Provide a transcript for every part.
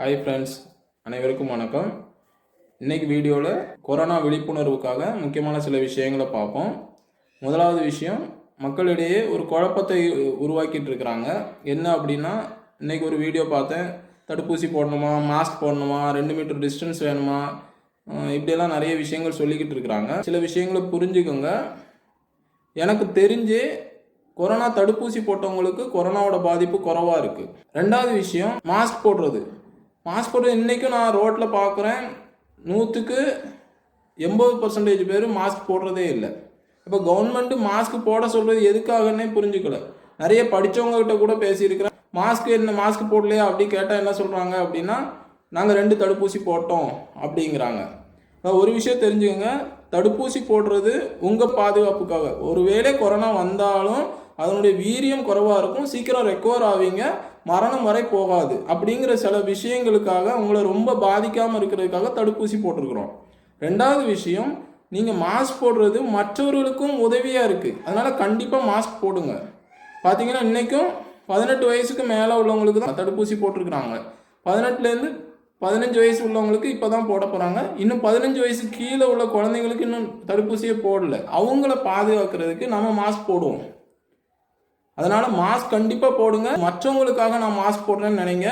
Hi friends அனைவருக்கும் வணக்கம். இன்னைக்கு வீடியோவில் கொரோனா விழிப்புணர்வுக்காக முக்கியமான சில விஷயங்களை பார்ப்போம். முதலாவது விஷயம் மக்களிடையே ஒரு குழப்பத்தை உருவாக்கிட்டு இருக்கிறாங்க. என்ன அப்படின்னா இன்னைக்கு ஒரு வீடியோ பார்த்தேன். தடுப்பூசி போடணுமா மாஸ்க் போடணுமா ரெண்டு மீட்டர் டிஸ்டன்ஸ் வேணுமா இப்படியெல்லாம் நிறைய விஷயங்கள் சொல்லிக்கிட்டு இருக்கிறாங்க. சில விஷயங்களை புரிஞ்சுக்கோங்க. எனக்கு தெரிஞ்சு கொரோனா தடுப்பூசி போட்டவங்களுக்கு கொரோனாவோட பாதிப்பு குறைவாக இருக்குது ரெண்டாவது விஷயம் மாஸ்க் போடுறது. மாஸ்க் போடுறது இன்றைக்கும் நான் ரோட்டில் பார்க்குறேன் நூற்றுக்கு எண்பது பர்சன்டேஜ் பேர் மாஸ்க் போடுறதே இல்லை. இப்போ கவர்மெண்ட்டு மாஸ்க் போட சொல்கிறது எதுக்காகன்னே புரிஞ்சுக்கல. நிறைய படித்தவங்ககிட்ட கூட பேசியிருக்கிறேன். மாஸ்க் என்ன மாஸ்க் போடலையா அப்படி கேட்டால் என்ன சொல்கிறாங்க அப்படின்னா நாங்கள் ரெண்டு தடுப்பூசி போட்டோம் அப்படிங்கிறாங்க. ஒரு விஷயம் தெரிஞ்சுக்கோங்க. தடுப்பூசி போடுறது உங்கள் பாதுகாப்புக்காக. ஒருவேளை கொரோனா வந்தாலும் அதனுடைய வீரியம் குறைவாக இருக்கும். சீக்கிரம் ரெக்கவர் ஆவீங்க. மரணம் வரை போகாது. அப்படிங்கிற சில விஷயங்களுக்காக உங்களை ரொம்ப பாதிக்காமல் இருக்கிறதுக்காக தடுப்பூசி போட்டிருக்கிறோம். ரெண்டாவது விஷயம் நீங்கள் மாஸ்க் போடுறது மற்றவர்களுக்கும் உதவியாக இருக்குது அதனால் கண்டிப்பாக மாஸ்க் போடுங்க. பார்த்தீங்கன்னா இன்றைக்கும் பதினெட்டு வயசுக்கு மேலே உள்ளவங்களுக்கு தான் தடுப்பூசி போட்டிருக்கிறாங்க. பதினெட்டுலேருந்து பதினஞ்சு வயசு உள்ளவங்களுக்கு இப்போ தான் போட போகிறாங்க இன்னும் பதினஞ்சு வயசு கீழே உள்ள குழந்தைங்களுக்கு இன்னும் தடுப்பூசியே போடல. அவங்கள பாதுகாக்கிறதுக்கு நம்ம மாஸ்க் போடுவோம். அதனால் மாஸ்க் கண்டிப்பாக போடுங்க. மற்றவங்களுக்காக நான் மாஸ்க் போடுறேன்னு நினைங்க.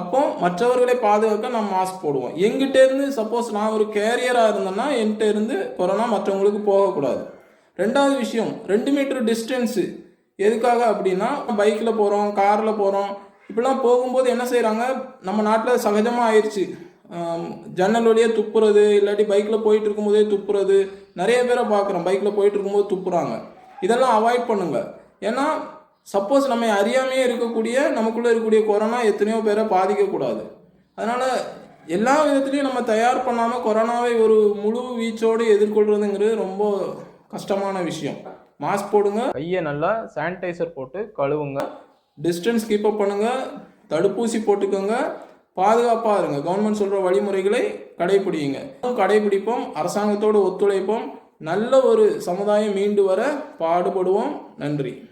அப்போ மற்றவர்களை பாதுகாக்க நான் மாஸ்க் போடுவோம். எங்கிட்ட இருந்து சப்போஸ் நான் ஒரு கேரியராக இருந்தேன்னா என்கிட்ட இருந்து கொரோனா மற்றவங்களுக்கு போகக்கூடாது. ரெண்டாவது விஷயம் ரெண்டு மீட்டர் டிஸ்டன்ஸு எதுக்காக அப்படின்னா பைக்கில் போகிறோம் காரில் போகிறோம் இப்படிலாம் போகும்போது என்ன செய்கிறாங்க நம்ம நாட்டில் சகஜமாக ஆயிடுச்சு ஜன்னல் வழியாக துப்புறது இல்லாட்டி பைக்கில் போயிட்டு இருக்கும்போதே துப்புறது. நிறைய பேரை பார்க்குறோம். பைக்கில் போயிட்டு இருக்கும்போது துப்புறாங்க. இதெல்லாம் அவாய்ட் பண்ணுங்கள் ஏன்னா சப்போஸ் நம்ம அறியாமையே இருக்கக்கூடிய நமக்குள்ளே இருக்கக்கூடிய கொரோனா எத்தனையோ பேரை பாதிக்கக்கூடாது. அதனால் எல்லா விதத்துலையும் நம்ம தயார் பண்ணாமல் கொரோனாவை ஒரு முழு வீச்சோடு எதிர்கொள்றதுங்கிறது ரொம்ப கஷ்டமான விஷயம். மாஸ்க் போடுங்க. கையை நல்லா சானிடைசர் போட்டு கழுவுங்க. டிஸ்டன்ஸ் கீப் அப் பண்ணுங்க. தடுப்பூசி போட்டுக்கோங்க. பாதுகாப்பாக இருங்க. கவர்மெண்ட் சொல்கிற வழிமுறைகளை கடைபிடிங்க. கடைபிடிப்போம். அரசாங்கத்தோடு ஒத்துழைப்போம். நல்ல ஒரு சமுதாயம் மீண்டு வர பாடுபடுவோம். நன்றி.